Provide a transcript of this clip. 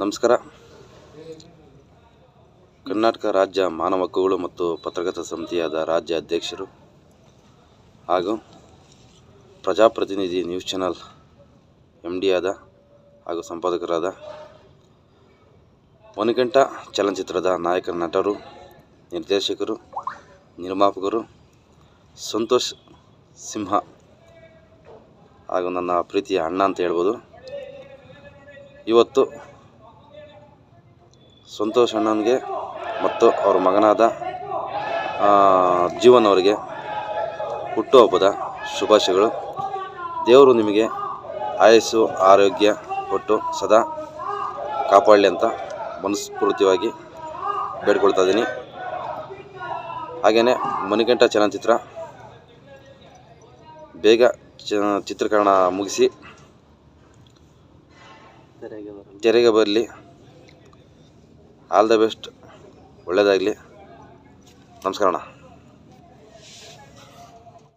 ನಮಸ್ಕಾರ. ಕರ್ನಾಟಕ ರಾಜ್ಯ ಮಾನವ ಹಕ್ಕುಗಳು ಮತ್ತು ಪತ್ರಕರ್ತ ಸಮಿತಿಯಾದ ರಾಜ್ಯ ಅಧ್ಯಕ್ಷರು ಹಾಗೂ ಪ್ರಜಾಪ್ರತಿನಿಧಿ ನ್ಯೂಸ್ ಚಾನಲ್ ಎಂ ಡಿ ಆದ ಹಾಗೂ ಸಂಪಾದಕರಾದ ಒನಗಂಟ ಚಲನಚಿತ್ರದ ನಾಯಕ ನಟರು, ನಿರ್ದೇಶಕರು, ನಿರ್ಮಾಪಕರು ಸಂತೋಷ್ ಸಿಂಹ ಹಾಗೂ ನನ್ನ ಪ್ರೀತಿಯ ಅಣ್ಣ ಅಂತ ಹೇಳ್ಬೋದು. ಇವತ್ತು ಸಂತೋಷ್ ಅಣ್ಣನಿಗೆ ಮತ್ತು ಅವ್ರ ಮಗನಾದ ಜೀವನ್ ಅವರಿಗೆ ಹುಟ್ಟುಹಬ್ಬದ ಶುಭಾಶಯಗಳು. ದೇವರು ನಿಮಗೆ ಆಯಸ್ಸು, ಆರೋಗ್ಯ ಕೊಟ್ಟು ಸದಾ ಕಾಪಾಡಲಿ ಅಂತ ಮನಸ್ಫೂರ್ತಿಯಾಗಿ ಬೇಡ್ಕೊಳ್ತಾ ಇದ್ದೀನಿ. ಹಾಗೆಯೇ ಮಣಿಕಂಠ ಚಲನಚಿತ್ರ ಬೇಗ ಚ, ಚಿತ್ರೀಕರಣ ಮುಗಿಸಿ, ತೆರೆಗೆ ಬರಲಿ. ಆಲ್ ದ ಬೆಸ್ಟ್ ಒಳ್ಳೆಯದಾಗಲಿ ನಮಸ್ಕಾರ ಅಣ್ಣ.